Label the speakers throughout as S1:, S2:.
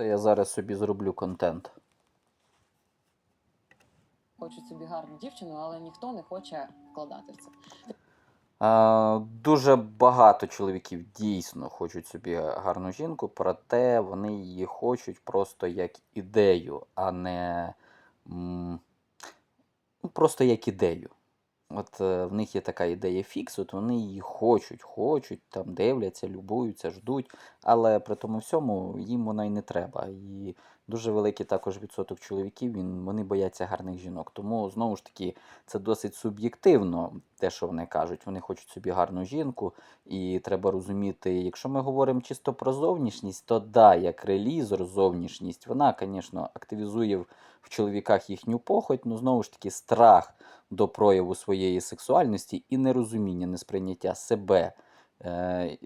S1: Це я зараз собі зроблю контент.
S2: хочуть собі гарну дівчину, але ніхто не хоче вкладати в це.
S1: А, дуже багато чоловіків дійсно хочуть собі гарну жінку, проте вони її хочуть просто як ідею, а не м, ну, просто як ідею. От е, в них є така ідея фікс, от вони її хочуть, хочуть, там дивляться, любуються, ждуть, але при тому всьому їм вона й не треба. І дуже великий також відсоток чоловіків, він, вони бояться гарних жінок. Тому знову ж таки це досить суб'єктивно, те, що вони кажуть. Вони хочуть собі гарну жінку, і треба розуміти, якщо ми говоримо чисто про зовнішність, то да, як релізор, зовнішність, вона, звісно, активізує в, в чоловіках їхню похоть, ну знову ж таки, страх до прояву своєї сексуальності і нерозуміння, несприйняття себе. Е,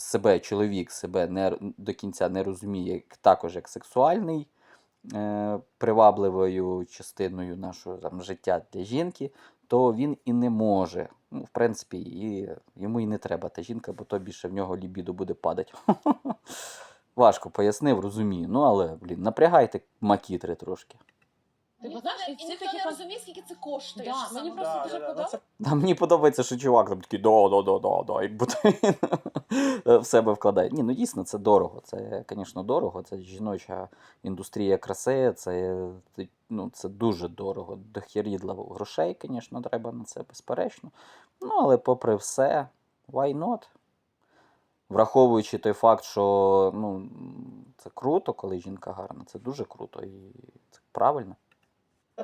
S1: себе чоловік себе не, до кінця не розуміє також як сексуальний, е, привабливою частиною нашого там, життя для жінки, то він і не може. Ну, в принципі, і йому і не треба та жінка, бо то більше в нього лібідо буде падати. Важко пояснив, розумію. Ну, але, блін, напрягайте макітри трошки.
S2: Ти
S3: Ніхто
S2: знаєш,
S3: не-
S2: і всі
S3: ніхто
S2: такі
S3: не розуміє, скільки це коштує.
S2: Да,
S3: що
S2: мені
S3: саме.
S2: просто
S4: Да,
S2: дуже
S4: да, да,
S2: подобається.
S4: це
S1: А мені подобається, що чувак там такий да-да-да-да-да, як в себе вкладає. Ні, ну дійсно, це дорого. Це, звісно, дорого. Це жіноча індустрія краси, це, це, ну, це дуже дорого. Дохірідла грошей, звісно, треба на це, безперечно. Ну, але попри все, why not? Враховуючи той факт, що ну, це круто, коли жінка гарна, це дуже круто і це правильно.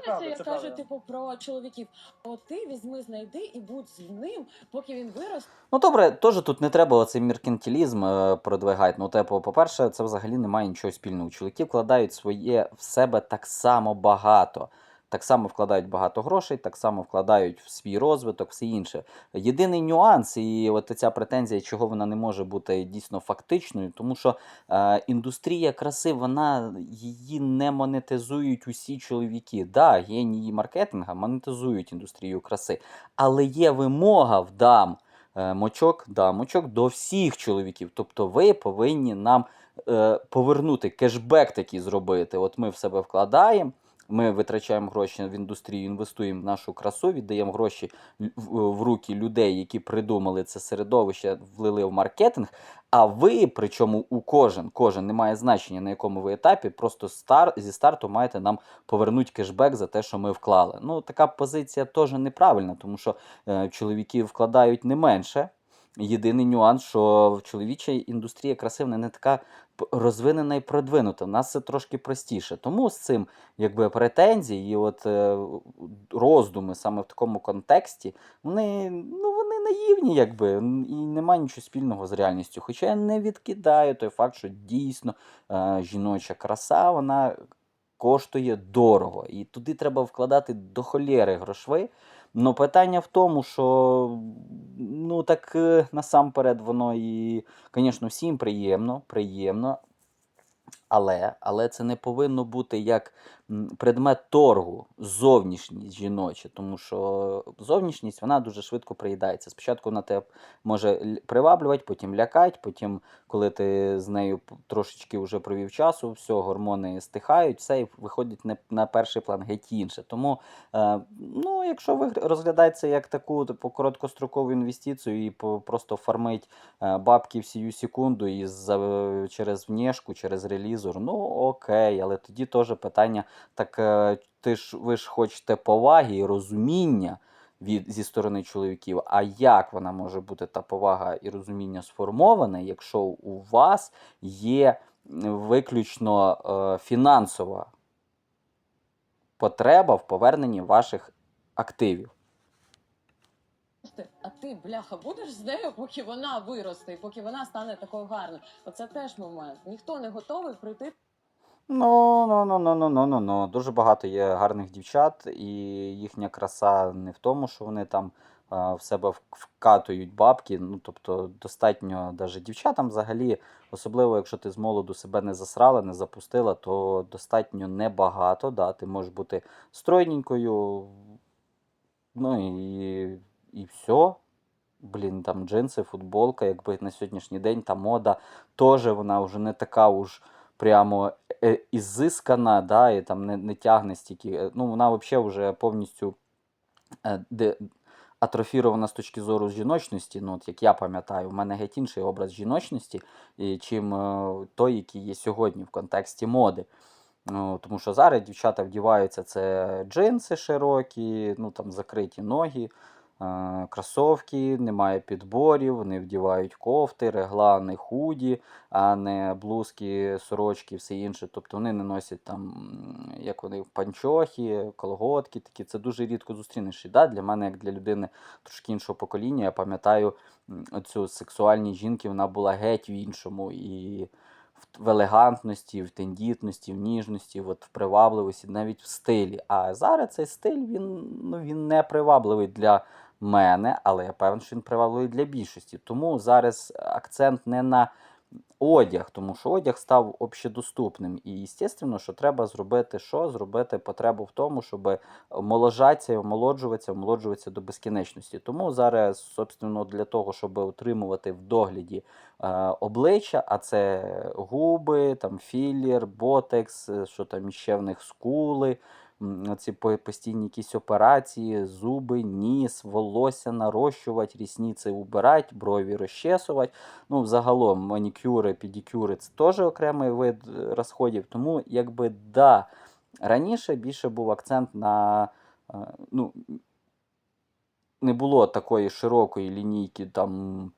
S4: Це правда,
S2: я
S4: це
S2: кажу,
S4: правда.
S2: типу, про чоловіків. От ти візьми, знайди і будь з ним, поки він виросте.
S1: Ну добре, теж тут не треба цей меркантилізм е, продвигати. Ну, типу, по-перше, це взагалі немає нічого спільного. Чоловіки вкладають своє в себе так само багато. Так само вкладають багато грошей, так само вкладають в свій розвиток, все інше. Єдиний нюанс, і от ця претензія, чого вона не може бути дійсно фактичною, тому що е, індустрія краси, вона її не монетизують усі чоловіки. Да, генії маркетинга монетизують індустрію краси, але є вимога в дам е, мочок, да, мочок до всіх чоловіків. Тобто ви повинні нам е, повернути кешбек такий зробити. От ми в себе вкладаємо. Ми витрачаємо гроші в індустрію, інвестуємо в нашу красу, віддаємо гроші в, руки людей, які придумали це середовище, влили в маркетинг. А ви, причому у кожен, кожен не має значення на якому ви етапі, просто стар, зі старту маєте нам повернути кешбек за те, що ми вклали. Ну, така позиція теж неправильна, тому що е, чоловіки вкладають не менше. Єдиний нюанс, що в чоловічій індустрія краси вона не така розвинена і продвинута. У нас це трошки простіше. Тому з цим якби претензії і от е, роздуми саме в такому контексті, вони, ну, вони наївні, якби, і немає нічого спільного з реальністю. Хоча я не відкидаю той факт, що дійсно е, жіноча краса, вона коштує дорого. І туди треба вкладати до холєри грошви. Ну, питання в тому, що ну так е, насамперед воно і, звісно, всім приємно, приємно. Але, але це не повинно бути як предмет торгу, зовнішність жіноча, тому що зовнішність вона дуже швидко приїдається. Спочатку вона тебе може приваблювати, потім лякати, потім, коли ти з нею трошечки вже провів часу, все, гормони стихають, все і виходить на, на перший план геть інше. Тому, е, ну, якщо ви розглядаєте як таку типу, короткострокову інвестицію і просто фармить е, бабки в секунду і за, через внешку, через релізор, ну окей, але тоді теж питання, так е, ти ж ви ж хочете поваги і розуміння від, зі сторони чоловіків, а як вона може бути та повага і розуміння сформоване, якщо у вас є виключно е, фінансова потреба в поверненні ваших активів?
S2: А ти, бляха, будеш з нею, поки вона виросте, і поки вона стане такою гарною. Оце теж момент. Ніхто не готовий прийти
S1: Ну, ну, ну, ну, ну, ну, ну, ну. Дуже багато є гарних дівчат, і їхня краса не в тому, що вони там а, в себе вкатують бабки. Ну, тобто, достатньо навіть дівчатам взагалі, особливо якщо ти з молоду себе не засрала, не запустила, то достатньо небагато. Да? Ти можеш бути стройненькою, ну і, і все. Блін, там джинси, футболка, якби на сьогоднішній день та мода теж вона вже не така уж прямо е, ізискана, да, і там не, не тягне стільки. е, Ну, вона взагалі вже повністю е, де, атрофірована з точки зору жіночності. Ну, от як я пам'ятаю, в мене геть інший образ жіночності, чим е, той, який є сьогодні в контексті моди. Ну, тому що зараз дівчата вдіваються це джинси широкі, ну там закриті ноги, е, кросовки, немає підборів, вони вдівають кофти, реглани, худі, а не блузки, сорочки, все інше. Тобто вони не носять там, як вони, панчохи, колготки такі. Це дуже рідко зустрінеш. І да, для мене, як для людини трошки іншого покоління, я пам'ятаю м, оцю сексуальність жінки, вона була геть в іншому. І в елегантності, в тендітності, в ніжності, от в привабливості, навіть в стилі. А зараз цей стиль він, ну, він не привабливий для мене, але я певен, що він привабливий для більшості. Тому зараз акцент не на одяг, тому що одяг став общедоступним. І, звісно, що треба зробити що? Зробити потребу в тому, щоб омоложатися, омолоджуватися, омолоджуватися до безкінечності. Тому зараз, собственно, для того, щоб утримувати в догляді е, обличчя, а це губи, там філір, ботекс, е, що там іще в них скули. Ці постійні якісь операції, зуби, ніс, волосся нарощувати, рісниці убирати, брові розчесувати. Ну, загалом манікюри, педикюри це теж окремий вид е, розходів. Тому, якби да, раніше більше був акцент на е, ну, не було такої широкої лінійки там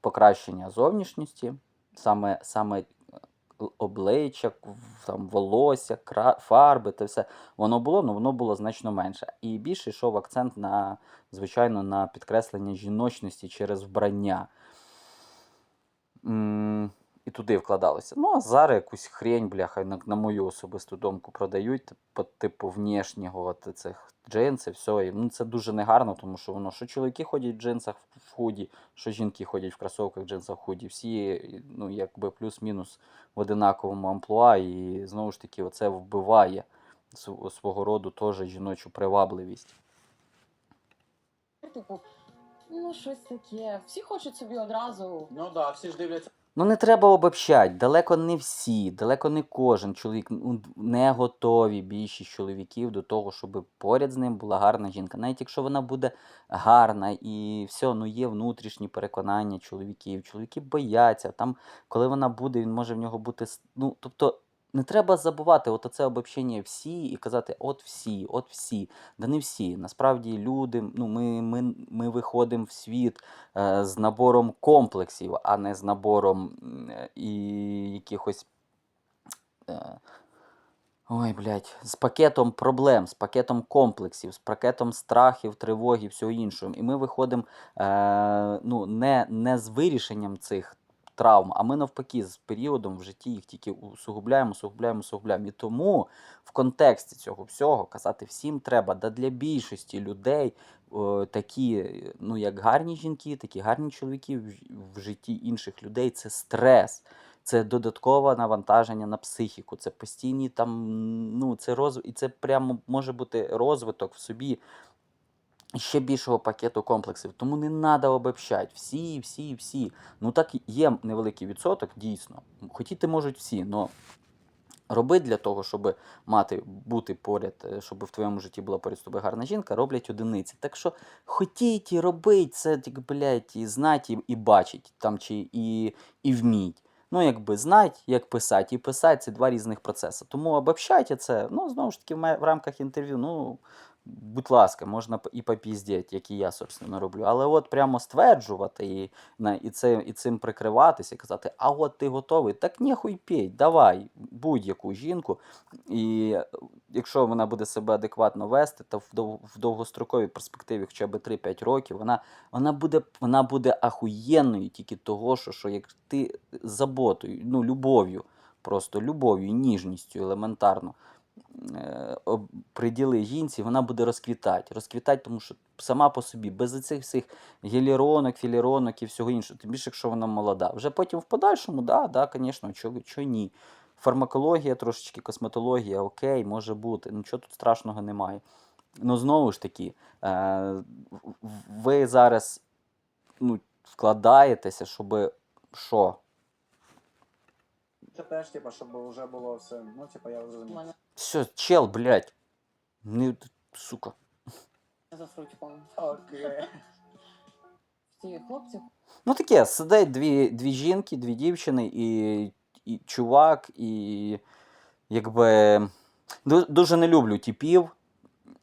S1: покращення зовнішності, саме, саме обличчя, там, волосся, кра... фарби та все. Воно було, але воно було значно менше. І більше йшов акцент на, звичайно, на підкреслення жіночності через вбрання. І туди вкладалося. Ну, а зараз якусь хрень, бляха, на, на мою особисту думку продають по типу внешнього от цих джинсів, все. І, ну, це дуже негарно, тому що воно, що чоловіки ходять в джинсах в худі, що жінки ходять в кросовках, джинсах в худі. Всі, ну, якби плюс-мінус в одинаковому амплуа, і знову ж таки, оце вбиває свого роду теж жіночу привабливість.
S2: Типу, ну щось таке. Всі хочуть собі одразу.
S3: Ну да, всі ж дивляться
S1: Ну, не треба обобщати. Далеко не всі, далеко не кожен чоловік ну, не готові більшість чоловіків до того, щоб поряд з ним була гарна жінка. Навіть якщо вона буде гарна і все, ну є внутрішні переконання чоловіків. Чоловіки бояться. Там, коли вона буде, він може в нього бути. Ну, тобто, не треба забувати от це обобщення всі і казати, от всі, от всі. Да не всі. Насправді люди, ну, ми, ми, ми виходимо в світ е, з набором комплексів, а не з набором е, і якихось. Е, ой, блядь, з пакетом проблем, з пакетом комплексів, з пакетом страхів, тривоги, всього іншого. І ми виходимо е, ну, не, не з вирішенням цих травм, а ми навпаки з періодом в житті їх тільки усугубляємо, усугубляємо, усугубляємо. І тому в контексті цього всього казати всім треба, да для більшості людей о, такі, ну як гарні жінки, такі гарні чоловіки в, в житті інших людей це стрес. Це додаткове навантаження на психіку, це постійні там, ну це роз... і це прямо може бути розвиток в собі ще більшого пакету комплексів. Тому не треба обобщати. Всі, всі, всі. Ну так є невеликий відсоток, дійсно. Хотіти можуть всі, але роби для того, щоб мати, бути поряд, е, щоб в твоєму житті була поряд з тобою гарна жінка, роблять одиниці. Так що хотіть і робить, це тільки, блядь, і знать, і бачить, там, чи і, і вміть. Ну, якби знать, як писати, і писати це два різних процеси. Тому обобщайте це. Ну, знову ж таки, в рамках інтерв'ю, ну, будь ласка, можна і попіздіть, як і я, собственно, роблю. Але от прямо стверджувати і, і, це, і цим прикриватися, і казати, а от ти готовий, так нехуй пій, давай будь-яку жінку. І якщо вона буде себе адекватно вести, то в, дов, в довгостроковій перспективі хоча б 3-5 років, вона, вона, буде, вона буде ахуєнною тільки того, що, що як ти заботою, ну, любов'ю, просто любов'ю, ніжністю елементарно приділи жінці, вона буде розквітати. Розквітати, тому що сама по собі, без цих всіх геліронок, філіронок і всього іншого, тим більше, якщо вона молода. Вже потім в подальшому, да, да, звісно, чого, чого ні. Фармакологія, трошечки косметологія, окей, може бути, нічого тут страшного немає. Ну, знову ж таки, е, ви зараз ну, вкладаєтеся, щоб що?
S3: Теж, типа, щоб вже було все. Ну, типа, я зрозумів.
S2: мене
S1: Все, чел, блядь. Не, сука.
S2: за фрутиком.
S3: Окей.
S2: Ці хлопці
S1: Ну таке, сидить дві, дві жінки, дві дівчини, і, і чувак, і якби. ду- Дуже не люблю типів,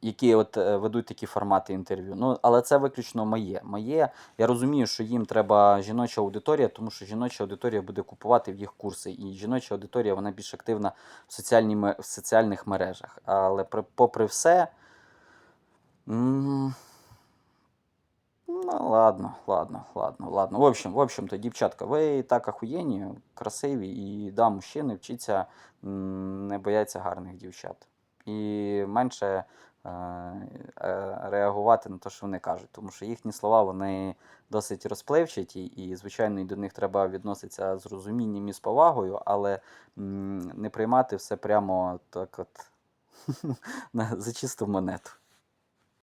S1: які от е, ведуть такі формати інтерв'ю. Ну, але це виключно моє. Моє. Я розумію, що їм треба жіноча аудиторія, тому що жіноча аудиторія буде купувати в їх курси. І жіноча аудиторія вона більш активна в, соціальній, ме- в соціальних мережах. Але при, попри все. Ну, ладно, ладно, ладно, ладно. В общем, в общем-то, дівчатка, ви так ахуєнні, красиві, і да, мужчини вчиться не бояться гарних дівчат. І менше реагувати на те, що вони кажуть, тому що їхні слова вони досить розпливчаті, і, звичайно, і до них треба відноситися з розумінням і з повагою, але не приймати все прямо так от за чисту монету.